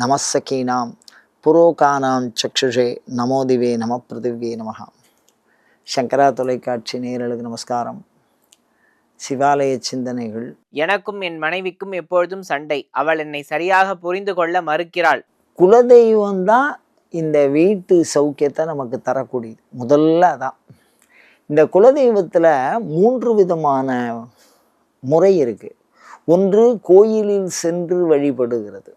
நமசகீனாம் புரோகானாம் சக்ஷுஷே நமோதிவே நம பிருத்திவே நம சங்கரா தொலைக்காட்சி நேயர்களுக்கு நமஸ்காரம். சிவாலய சிந்தனைகள். எனக்கும் என் மனைவிக்கும் எப்பொழுதும் சண்டை. அவள் என்னை சரியாக புரிந்து கொள்ள மறுக்கிறாள். குலதெய்வம் தான் இந்த வீட்டு சௌக்கியத்தை நமக்கு தரக்கூடியது. முதல்ல அதான். இந்த குலதெய்வத்தில் மூன்று விதமான முறை இருக்குது ஒன்று கோயிலில் சென்று வழிபடுகிறது.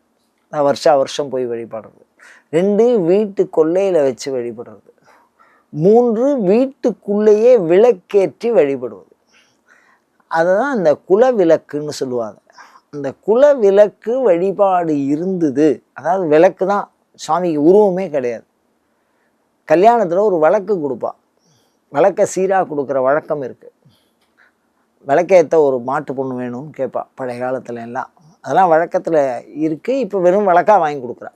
நான் வருஷா வருஷம் போய் வழிபடுறது. ரெண்டு வீட்டு கொள்ளையில் வச்சு வழிபடுறது. மூன்று வீட்டுக்குள்ளேயே விளக்கேற்றி வழிபடுவது. அதுதான் அந்த குல விளக்குன்னு சொல்லுவாங்க. அந்த குல விளக்கு வழிபாடு இருந்தது. அதாவது விளக்கு தான் சுவாமிக்கு உருவமே கிடையாது. கல்யாணத்தில் ஒரு விளக்கு கொடுப்பா. விளக்கை சீராக கொடுக்குற வழக்கம் இருக்குது விளக்கேற்ற ஒரு மாட்டு பொண்ணு வேணும்னு கேட்பா பழைய காலத்துல எல்லாம். அதெல்லாம் வழக்கத்தில் இருக்குது இப்போ வெறும் வழக்காக வாங்கி கொடுக்குறா.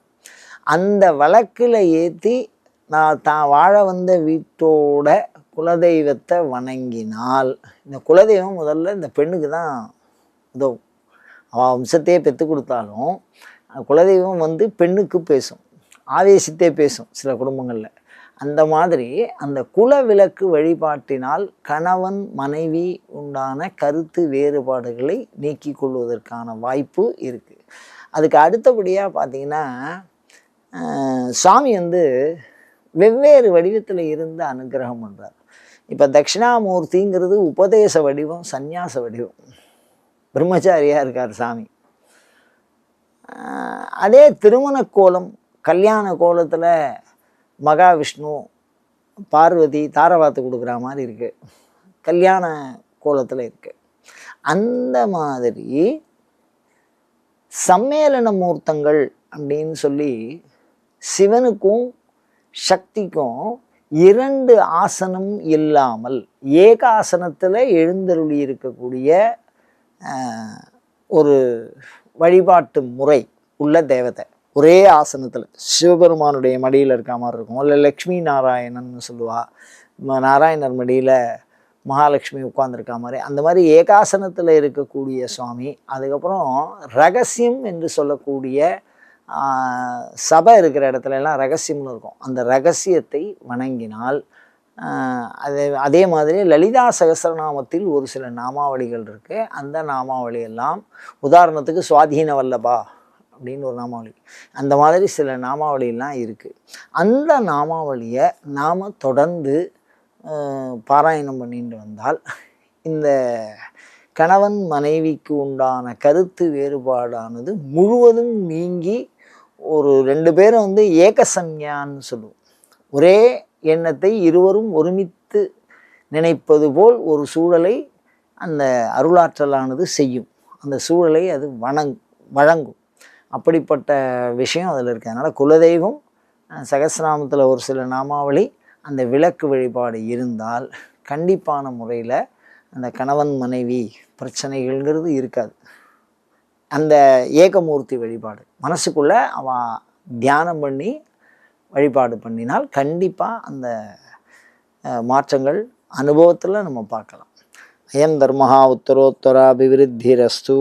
அந்த வழக்கில் ஏற்றி நான் தான் வாழ வந்த வீட்டோட குலதெய்வத்தை வணங்கினால் இந்த குலதெய்வம் முதல்ல இந்த பெண்ணுக்கு தான் உதவும். அவள் வம்சத்தையே பெற்று கொடுத்தாலும் குலதெய்வம் வந்து பெண்ணுக்கு பேசும் ஆவேசித்தே பேசும் சில குடும்பங்களில். அந்த மாதிரி அந்த குல விளக்கு வழிபாட்டினால் கணவன் மனைவி உண்டான கருத்து வேறுபாடுகளை நீக்கி கொள்வதற்கான வாய்ப்பு இருக்குது அதுக்கு அடுத்தபடியாக பார்த்தீங்கன்னா சாமி வந்து வெவ்வேறு வடிவத்தில் இருந்து அனுகிரகம் பண்ணுறார் இப்போ தட்சிணாமூர்த்திங்கிறது உபதேச வடிவம் சந்நியாச வடிவம். பிரம்மச்சாரியாக இருக்கார் சாமி. அதே திருமண கோலம் கல்யாண கோலத்தில் மகாவிஷ்ணு பார்வதி தாரவாத்து கொடுக்குற மாதிரி இருக்குது கல்யாண கோலத்தில் இருக்குது அந்த மாதிரி சம்மேளன மூர்த்தங்கள் அப்படின்னு சொல்லி சிவனுக்கும் சக்திக்கும் இரண்டு ஆசனம் இல்லாமல் ஏகாசனத்தில் எழுந்தருளி இருக்கக்கூடிய ஒரு வழிபாட்டு முறை உள்ள தேவதை. ஒரே ஆசனத்தில் சிவபெருமானுடைய மடியில் இருக்க மாதிரி இருக்கும். இல்லை லக்ஷ்மி நாராயணன்னு சொல்லுவா. நாராயணர் மடியில் மகாலட்சுமி உட்கார்ந்திருக்க மாதிரி. அந்த மாதிரி ஏகாசனத்தில் இருக்கக்கூடிய சுவாமி அதுக்கப்புறம் ரகசியம் என்று சொல்லக்கூடிய சபை இருக்கிற இடத்துல எல்லாம் ரகசியம்னு இருக்கும். அந்த ரகசியத்தை வணங்கினால் அதே அதே மாதிரி லலிதா சகசரநாமத்தில் ஒரு சில நாமாவளிகள் இருக்குது அந்த நாமாவளி எல்லாம் உதாரணத்துக்கு சுவாதீன வல்லபா அப்படின்னு ஒரு நாமாவளி. அந்த மாதிரி சில நாமாவளியெல்லாம் இருக்குது அந்த நாமாவளியை நாம் தொடர்ந்து பாராயணம் பண்ணிட்டு வந்தால் இந்த கணவன் மனைவிக்கு உண்டான கருத்து வேறுபாடானது முழுவதும் நீங்கி ஒரு ரெண்டு பேரும் வந்து ஏகசன்யான்னு சொல்லுவோம். ஒரே எண்ணத்தை இருவரும் ஒருமித்து நினைப்பது போல் ஒரு சூழலை அந்த அருளாற்றலானது செய்யும். அந்த சூழலை அது வணங் வழங்கும். அப்படிப்பட்ட விஷயம் அதில் இருக்குது அதனால் குலதெய்வம் சகசிரநாமத்தில் ஒரு சில நாமாவளி அந்த விளக்கு வழிபாடு இருந்தால் கண்டிப்பான முறையில் அந்த கணவன் மனைவி பிரச்சனைகள்ங்கிறது இருக்காது. அந்த ஏகமூர்த்தி வழிபாடு மனசுக்குள்ளே அவன் தியானம் பண்ணி வழிபாடு பண்ணினால் கண்டிப்பாக அந்த மாற்றங்கள் அனுபவத்தில் நம்ம பார்க்கலாம். அயம் தர்மஹா உத்தரோத்தராபிவிருத்திரஸ்து.